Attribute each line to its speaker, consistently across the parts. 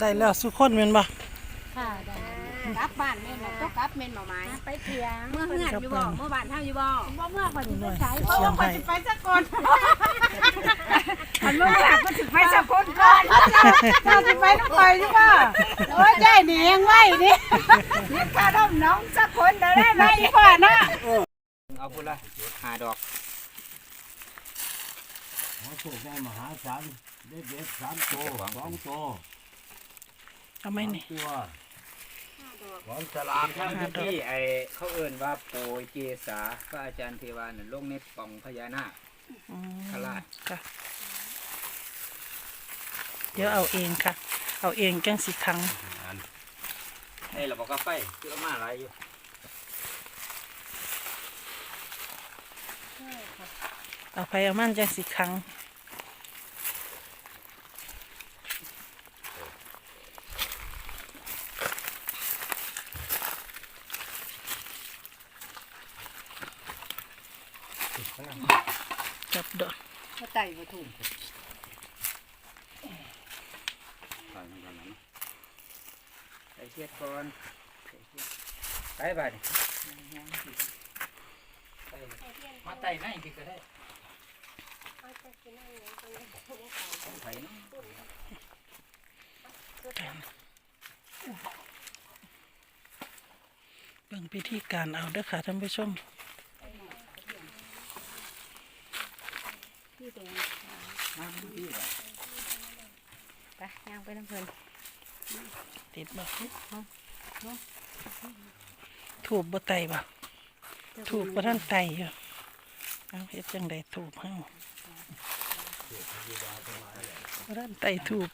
Speaker 1: ได้แล้วสุคนแม่นบ่
Speaker 2: ค่ะได้
Speaker 3: กลับบ้านแม่นบ่ต้องกลับแม่นบ่ไม้
Speaker 2: ไปเที่ยง
Speaker 3: เมื่อเฮือนอยู่บ่เมื่อบ้านเฮาอยู่บ่
Speaker 2: บ่เมื่อคนที่ไปใช้
Speaker 1: เขียนให้
Speaker 3: ไปสักคนอันเมื่อหลักก็สิไปสักคนก่อนเจ้าสิไปน้ำข่อยอยู่บ่โอ้ยใจหนียังไหวนี่นี่ข้าดมน้องสักคนเด้อได้ไหมอีพ่อนะ
Speaker 4: เอาพุ่นละหาดอก
Speaker 5: หาโชคได้มหาศาลได้เด็ดสามโตสองโต
Speaker 1: เอาไหมนี่
Speaker 5: ตัวของฉลาก
Speaker 4: ทางที่ไอเขาเอิ่นว่าโปยเกษาพระอาจารย์เทวานั่นลงในป่องพญานาค
Speaker 1: อืม
Speaker 4: ขลาด
Speaker 1: ค่ะ เดี๋ยวเอาเองค่ะ เอาเองจังสิครั้ง
Speaker 4: ไอ้เราบอกกาไฟคือเอามาหลายอยู่
Speaker 1: เอาไปเอามันจังสิครั้งจับดอก
Speaker 3: บ่ ไต่บ่ถูก
Speaker 4: ถอยมันก่อนนะใส่เทียดก่อนใส่บานไปมาไต่ไหนพี่ก็ได้ต้องไถเนาะ
Speaker 1: เบิ่งพิธีการเอาเด้อค่ะท่านผู้ชม
Speaker 3: พี่แดง
Speaker 4: มาพี่ว่ะ
Speaker 3: ไปย่างไปน้ำเพิ่น
Speaker 1: ติดบ่ถูกบ่ไตบ่ถูกบ่ท่านไตอยู่เอาเฮ็ดจังไดถูกเฮาบ่ท่านไตถูก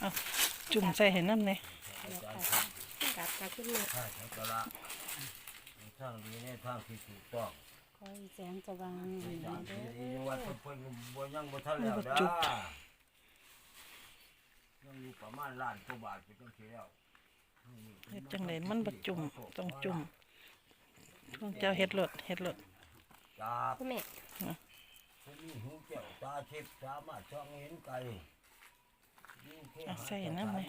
Speaker 1: เอาจุ่มใส่ให้น้ำเนี่ย
Speaker 3: กลับกลับขึ้นเลย
Speaker 5: ข้าฉันก็ละทางดีในทางที่ถูกต้อง
Speaker 2: คอยแสงสว่าง
Speaker 5: ทางที่ดีวัดเพิ่นบ่ยังบ่ทันแล้วด้ายังอยู่ประมาณล้านกว่าบาทไปจังซี่แล้ว
Speaker 1: เฮ็ดจังไดมันบ่จุ่มต้องจุ่มต้องเจ้าเฮ็ดรถเฮ็ดรถ
Speaker 5: จาก
Speaker 3: คุณแม่
Speaker 5: ผู้มีหูแก้วตาทิพย์สามารถช่องเห็นไกลยิ่งเท
Speaker 1: เอา
Speaker 5: หา
Speaker 1: ใส่น้ำเลย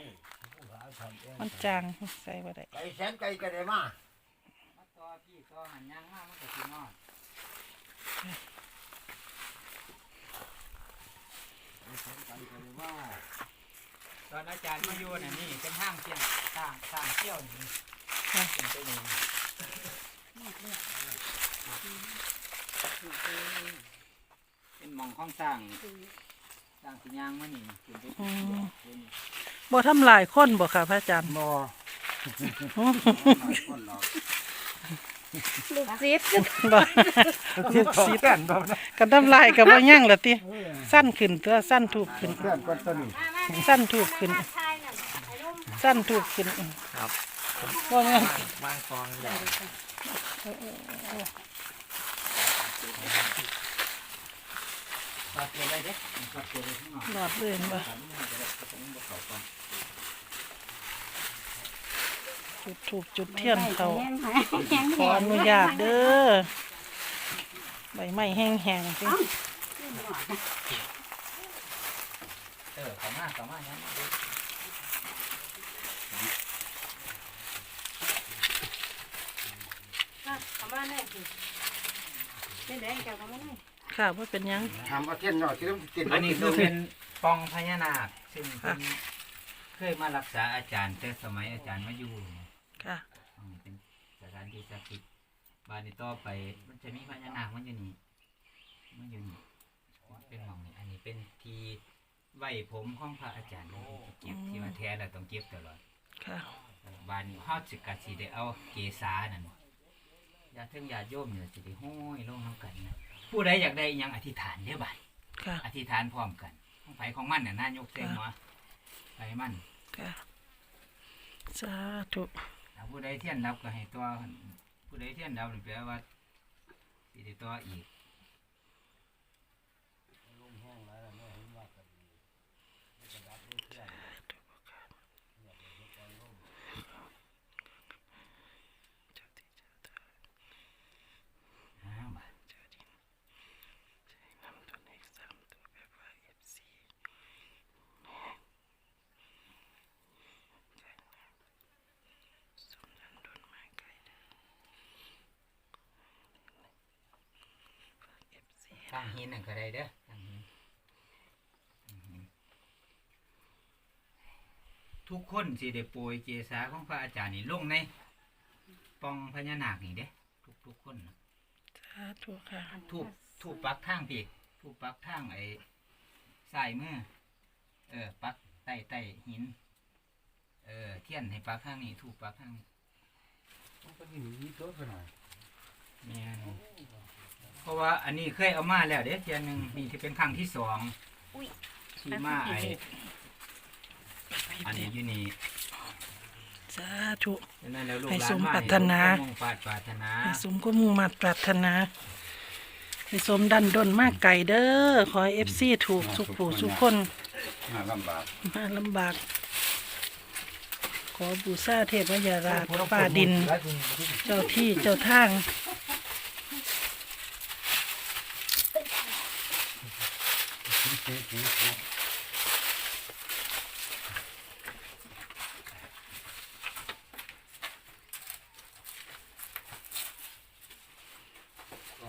Speaker 5: ผู้หาทำเอง
Speaker 1: มันจางใส่บ่ได้
Speaker 5: ไก่แสนไก่ก็ได้มา
Speaker 4: มาต่อพี่ต่อหันยางมามันก็สินอด
Speaker 5: ไก่แสนไก่ก็ได้มา
Speaker 4: ตอนอาจารย์ มาอยู่น่ะนี่เป็นห้างเสียงสร้างสร้างเที่ยวนี่เป็นตัวนี้เป็นหมองของสร้างสร้างสิยางมานี่เป็นไปที่เที่ยวเป็น
Speaker 1: บ่ทำลายคนบ่ค่ะพระอาจารย์
Speaker 5: บ่
Speaker 3: ลูกซิด
Speaker 1: บ่
Speaker 5: เทียบสีกันบ่นะ
Speaker 1: กันทำลายก็บ่ยั่งละติสั้นขึ้นตัวสั้นถูกขึ้น
Speaker 5: เพื่อนกันตัวนี้
Speaker 1: สั้นถูกขึ้น สั้นถูกขึ้นครับว่าแม่น
Speaker 4: บางกองใหญ่ตัดเกลือได้เด้ตัดเกลือได้ข้างนอก
Speaker 1: หลอดเลยบ่จุดถูกจุดเทียนเขา
Speaker 2: แห้งหายแห้ง
Speaker 1: ขออนุญาตเด้อใบไม้แห้งๆสิ
Speaker 4: เออสามารถสามารถนั้น
Speaker 3: เอา มาแน่สิเป็นแดงแก้วเอามาแน่
Speaker 1: ค่ะว่าเป็นหยัง
Speaker 5: ทำเอาเทียนหน่อยที่ต้องกิน
Speaker 4: อันนี้คือเป็นปองพญานาคซึ่งเป็นเคยมารักษาอาจารย์แต่สมัยอาจารย์มาอยู่
Speaker 1: ค่ะ
Speaker 4: อืมเป็นสถานที่ศักดิ์สิทธิ์บ้านนี้ต่อไป มันจะมีพญานาคมันอยู่นี่มันอยู่นี่เป็นหมองนี่อันนี้เป็นทีไว้ผมของพระอาจารย์เลยที่เก็บที่ว่าแท้แล้วต้องเก็บตลอด
Speaker 1: ค่ะ
Speaker 4: บ้านนี้เฮาสิกะสิได้เอาเกษานั่น ญาติถึงญาติโยมเนี่ยสิได้ห้อยลงนํกันนะผู้ใดอยากได้อิหยังอธิษฐานเด้อบัด
Speaker 1: ค่ะ
Speaker 4: อธิษฐานพร้อมกันของไผของมันน่ะนายกเส้นหัวไปมัน
Speaker 1: ค่ะ สาธุ
Speaker 4: ถ้าผู้ใดเทียนรับก็ให้ตัวผู้ใดเทียนรับนี่แปลว่าสิได้ตัวอีกห้าบาท ตั้งหินนั่นก็ได้เด้อตั้งหินตั้งหินทุกคนสิได้โปรยเจสาของพระอาจารย์นี่ลงในปองพญานาคนี่เด้ทุกทุกๆคนน่ะ
Speaker 1: สาธุค่ะ
Speaker 4: ทูบทูบปักทางพี่ทูบปักทางไอ้สายมือเออ ปักใต้ใต้หิน เออ เทียนให้ปักข้างนี้ทูบปักข้างนี้
Speaker 5: มันก็ยิ่งมีตัวขนาด
Speaker 4: แม่น เพราะว่าอันนี้เคยเอามาแล้วเด้เทียนหนึ่งนี่ที่เป็นครั้งที่สองที่มาไออันนี้อยู่นี่
Speaker 1: สาธุ
Speaker 4: ฉะนั้นแล้วลูก
Speaker 1: ให้
Speaker 4: หลา
Speaker 1: ส
Speaker 4: น
Speaker 1: ม
Speaker 4: มา
Speaker 1: ปรารถนา
Speaker 4: มงปรารปรารถนา
Speaker 1: ให้สมก็มุ่งมาปรารถนาให้สมดันดนมากไก่เด้อ ขอเอฟซีถูกสุขผู้สุขคน
Speaker 5: น่าลำบาก
Speaker 1: มาลำบาก ขอบูชาเทพยาราชป่าดิน เจ้าที่เจ้าทาง
Speaker 4: ก็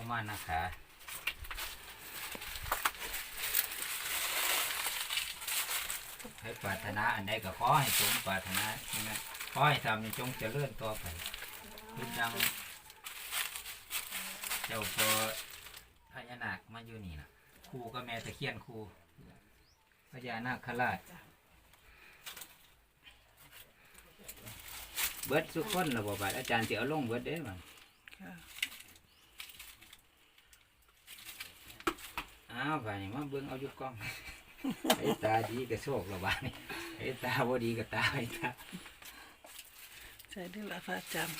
Speaker 4: มานะคะให้ปรารถนาอันใดก็ขอให้สมปรารถนานะขอให้ทำในจงเจริญต่อไปคือดัง เจ้าพอพญานาคมาอยู่นี่นะ ครูก็แม่ตะเคียนครูพญานาคราชเบิดสุกคนระบบบาดอาจารย์สิเอาลงเบิดเด้มัน
Speaker 1: ค่ะ
Speaker 4: อ้าวบาดนี้มาเบิ่งเอาอยู่กล้องไอ้ตาดีก็โชคระบาดนี่ไอ้ตาบ่ดีก็ตาไอ้ตา
Speaker 1: ใช่ด้ละพระอาจารย์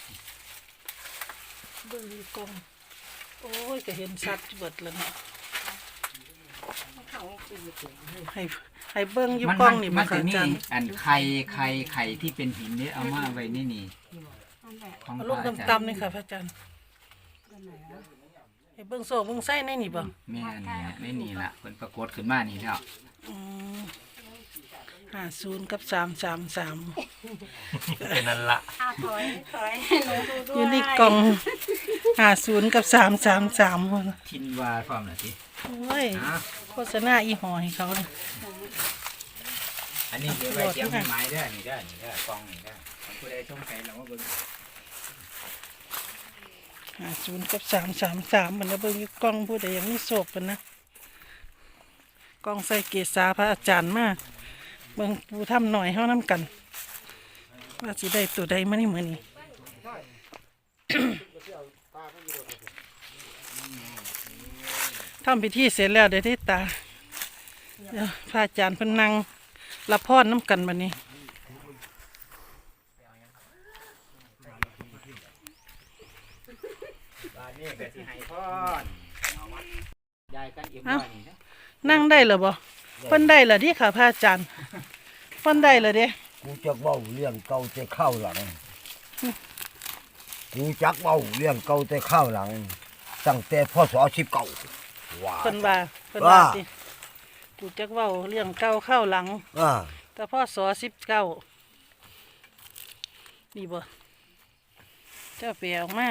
Speaker 1: เบิ่งอยู่กล้องโอ้ยก็เห็นชัดเบิดแล้วเนาะ ให้ให้เบิ่งอยู่กล้องนี่
Speaker 4: มั
Speaker 1: มานค่ะ
Speaker 4: จะ
Speaker 1: อา
Speaker 4: มี
Speaker 1: จารย์
Speaker 4: อันไข่ไข่ไข่ที่เป็นหินเนี่ยเอามาไว้นี่นี่
Speaker 2: นั่นแหละ
Speaker 4: ของ
Speaker 1: เอา
Speaker 4: พ
Speaker 1: ล
Speaker 4: ระ
Speaker 1: ง
Speaker 4: อาจารย์
Speaker 1: ตำๆนี่ค่ะพระอาจารย์
Speaker 2: นั่นแหละ
Speaker 1: ให้เบิ่งโซ่เบิ่งไส้ในนี่บ่
Speaker 4: แม่นี่ในนี่ล่ะเพิ่นปรากฏขึ้นมานี่แล้ว
Speaker 1: อืมห้าศูนย์กับสามสามสาม
Speaker 5: เป็นนั่นละ
Speaker 2: อะถอยถอยให้หนูดูด้วย
Speaker 1: อยู่ในกล่อง ห้าศูนย์กับสามสามสามคน
Speaker 4: ทินวาพร้อมน่ะสิ
Speaker 1: โอ้ย
Speaker 4: อ้าว
Speaker 1: โฆษณาอีหอให้เขาเลย
Speaker 4: อันนี้เดี๋ยวไว้เตรียมให้ไม้เด้อนี่เด้อนี่เด้อกล้องนี่เด้อของผู้ใดสงสัยเรามาเบิ่ง
Speaker 1: ห้าศูนย์กับสามสามสามมันนะเบิ่งอยู่กล้องผู้ใดยังไม่โศกกันนะกล้องใส่เกศาพระอาจารย์มาเบิ่งปูทำหน่อยเฮาน้ำกัน ว่าสิได้ตัวใดมานี่มื้อนี้ ทำพิธีเสร็จแล้วเดี๋ยวได้ตาเดี๋ยวพระอาจารย์เพิ่นนั่งรับพรน้ำกันบัดนี้
Speaker 4: บ้านนี้ก็สิให้พรเอามายายกันเอ็มบ้านนี่นะ
Speaker 1: นั่งได้เหรอบ่เพิ่นได้เหรอที่ค่ะพระอาจารย์เพิ่นได้เหรอเด้
Speaker 5: กูจักเว้าเรื่องเก่าแต่ข้าวหลัง กูจักเว้าเรื่องเก่าแต่ข้าวหลัง ตั้งแต่พศสิบเก้า ว้า
Speaker 1: เพิ่นว่าเพิ่นว่า
Speaker 5: ว่า
Speaker 1: สิกูจักเว้าเรื่องเก่าเข้าหลัง
Speaker 5: อ่า
Speaker 1: แต่พ่อสอสิบเก้านี่บ่เจ้าเปียออกมา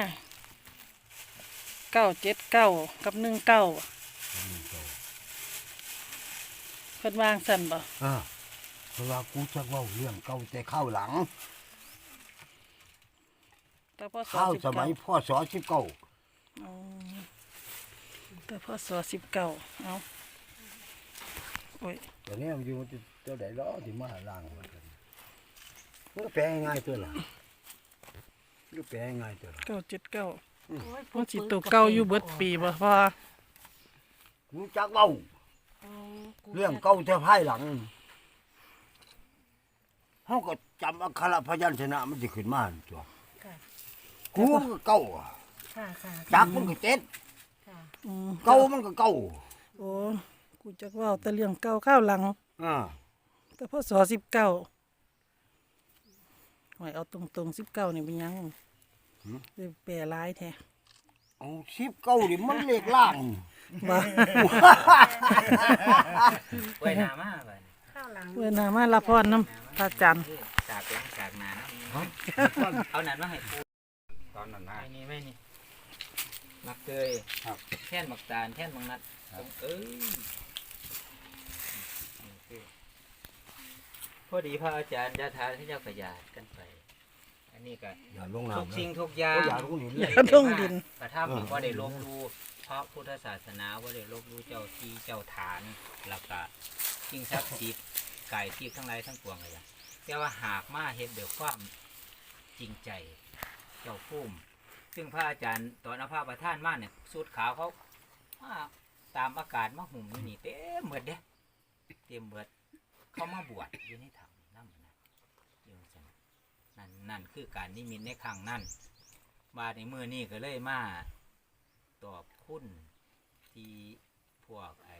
Speaker 1: เก้าเจ็ดเก้ากับหนึ่งเก้าเพิ่นวางสั่นบ่
Speaker 5: อ่าเพราะว่ากูจักเว้าเรื่องเก่าแต่ข้าวหลัง
Speaker 1: แต่พ่อสอ
Speaker 5: ข้าว
Speaker 1: สิบ
Speaker 5: สมั
Speaker 1: เก้าย
Speaker 5: พศสิบเก้า
Speaker 1: อ๋อ แต่พ่อสอสิบเก้าเอาโอ้ย
Speaker 5: ตอนนี้มันอยู่ที่ตัวไหนล้อที่มาล่างมันกันมันก็แปลง่ายๆตัวละมันก็แปลง่ายๆตัวละ
Speaker 1: เก้าเจ็ดเก้า
Speaker 2: โอ้ย
Speaker 1: มันสิตัวเก้าอยู่เบิดปีบ่พ่อ
Speaker 5: กูจักเว้า
Speaker 2: โอ้กู
Speaker 5: เรื่องเก่าแต่ภายหลังเฮาก็จำอักขระพยัญชนะมันสิขึ้นมาหั่นตัว
Speaker 2: ค่ะ
Speaker 5: กูมันก็เก่าอะ
Speaker 2: ค่ะค่ะ
Speaker 5: จักมันก็เจ็ด
Speaker 2: ค่ะ
Speaker 1: อืม
Speaker 5: เก่ามันก็เก่า
Speaker 1: โอ้กูจักเว่าแต่เรื่องเก้าข้าวหลัง
Speaker 5: อ่า
Speaker 1: แต่พ่อสอสิบเก้าหอยเอาตรงตรงสิบเก้านี่เป็นหยังเลยแปรร้ายแท้
Speaker 5: เอาสิบเก้านี่มันเลขล่าง
Speaker 1: บ่
Speaker 4: ไว้หน้ามาบัดนี้
Speaker 2: ข้าวหลัง
Speaker 1: เวนามารับพรน้ำพระอาจารย์
Speaker 4: สากหลังสากหน้านะเอานั่นมาให้ปูตอนนั้นนะไอ้นี่ไว้นี่ มักเกย
Speaker 5: ครับ
Speaker 4: แท่นมักตาลแท่นมักนัดผมเอ้ยพอดีพระอาจารย์ยาทานที่เจ้ากระยาดกันไป อันนี้ก็
Speaker 5: อย่าลง
Speaker 4: ทุก
Speaker 5: น้ำ
Speaker 4: สิ่ง
Speaker 5: นะ
Speaker 4: ทุกอย่าง
Speaker 5: อย่าลงดิน
Speaker 1: อ
Speaker 5: เลย
Speaker 1: ย่าลงดิน
Speaker 4: กระทำว่าได้ลบลู่เพราะพุทธศาสนาว่าได้ลบลู่เจ้าที่เจ้าฐานแล้วก็สิ่งศักดิ์สิทธิ์ไก่ที่ทั้งหลายทั้งปวงเลยอะแต่ว่าหากมาเห็นเดือความจริงใจ เจ้าพุ่ม ซึ่งพระอาจารย์ตอนเอาผ้าประท่านมาเนี่ยสูตรขาวเขามาตามอากาศมาหุ่มอยู่นี่เต็มเหมือดเด้เต็มเหมือดเขามาบวชอยู่ในถ้ำนั่นนะอยู่จังนั่นนั่นคือการนิมิตในครั้งนั้นบาดในมือนี่ก็เลยมาตอบคุณที่พวกไอ้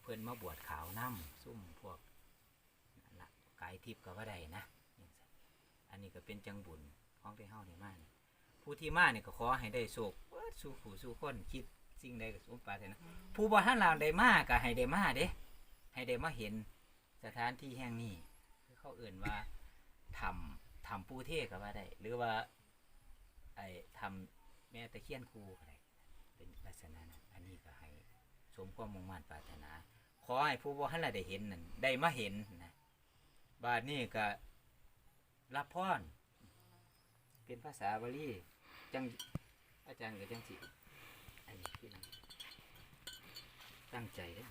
Speaker 4: เพื่อนมาบวชขาวน้ำซุ่มพวกนั่นละกายทิพย์ก็ว่าได้นะ อันนี้ก็เป็นจังบุญของที่เฮาได้มานี่ ผู้ที่มาเนี่ยก็ขอให้ได้โศกเบิดสู่ผู้สู่คนคิดสิ่งใดก็สมปรารถนาผู้บ่ท่านลาวได้มาก็ให้ได้มาเด้ให้ได้มาเห็นสถานที่แห่งนี้คือเขาเอื่นว่าทำทำปูเทศก็ว่าได้ หรือว่า ไอ้ทำแม่ตะเคียนคูอะไรเป็นลักษณะนั้นอันนี้ก็ให้สมความมุ่งมั่นปรารถนา ขอให้ผู้บ่ทันละได้เห็นนั่นได้มาเห็นนะบาดนี้ก็รับพรเป็นภาษาบาลี จังอาจารย์ก็จังสิอันนี้คือนั่นตั้งใจเด้อ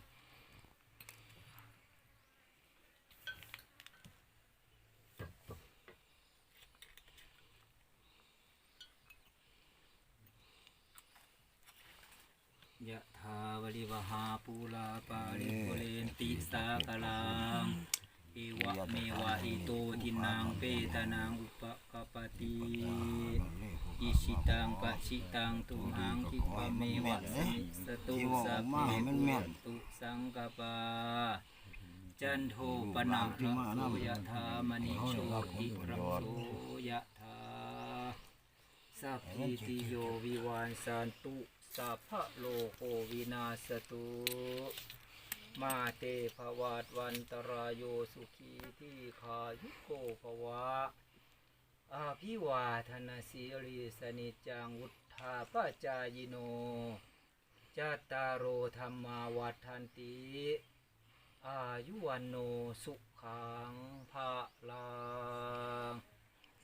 Speaker 4: ยะถาวริวหาปูลาปาริปุเรนติสากลังเอวะเมวะอิโตทินังเปตานังอุปกปปติ อิชิตังปัชิตังตุหังคิปะเมวะสิสตุสัพเพปุตุสังกปาจันโทปนะระโสยะธามณิโชติระโสยะธาสัพพิติโยวิวันสันตุสัพพะโลโควินาสตุมาเตภวัตวันตรายโยสุขีที่ขายุโกภวะ อาภิวาธนาสิริสนิจจังวุธาปจายโนจัตตารโอธรรมาวัฏันติ อายุวันโนสุขังภาลัง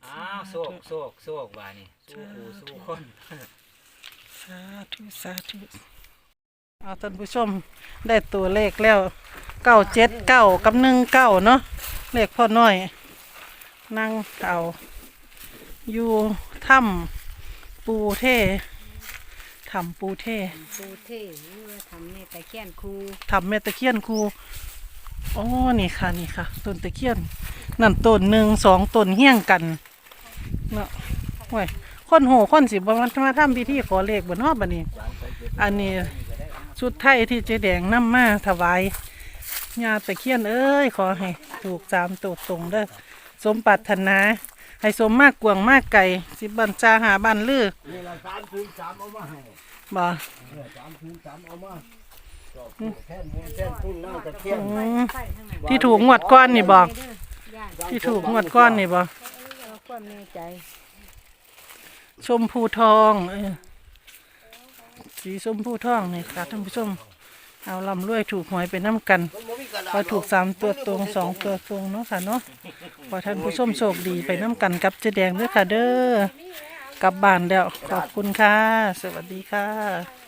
Speaker 4: อ้าวโศกโศกโศกว่านี่สู้ผู้สู้คน
Speaker 1: สาธุสาธุเอาท่านผู้ชมได้ตัวเลขแล้วเก้าเจ็ดเก้ากับหนึ่งเก้าเนาะเลขพ่อน้อย นั่งเอา อยู่ถ้ำปูเท่ถ้ำปูเท่
Speaker 3: ปูเท่หรือว่าทำเนี่ยตะเคียนครู
Speaker 1: ทำแม่ตะเคียนครูอ๋อนี่ค่ะนี่ค่ะต้นตะเคียน นั่นต้นหนึ่งสองต้นเฮี้ยงกันเนาะโอ้ยคนโหคนสิบ่มันมาทำพิธีขอเลขบนนอบบันนี้ อันนี้ชุดไทยที่เจ๊แดงนำมาถวายญาตะเคียนเอ้ย ขอให้ถูกสามตัวตรงเด้อสมปรารถนา ให้สมมากกวางมากไก่สิบันจาหาบันลือ
Speaker 5: นี่ละสามคูณสามเอามาให้
Speaker 1: บ่
Speaker 5: เออสามคูณสามเอามาจอบผู้แท่นแท่นพุ่นนั่งตะเคียน
Speaker 1: อืมที่ถูกงวดก้อนนี่บ่
Speaker 3: ย่าน
Speaker 1: ที่ถูกงวดก้อนนี่บ่
Speaker 3: เอาความแน่ใจ
Speaker 1: ชมพูทองเออสีชมพูทองนี่ค่ะท่านผู้ชม เอาลำรวยถูกหวยไปน้ำกันพอถูกสามตัวตรงสองตัวตรงเนาะค่ะเนาะพอท่านผู้ชมโชคดีไปน้ำกันกับเจแดงด้วยค่ะเด้อกลับบ้านแล้วขอบคุณค่ะ สวัสดีค่ะ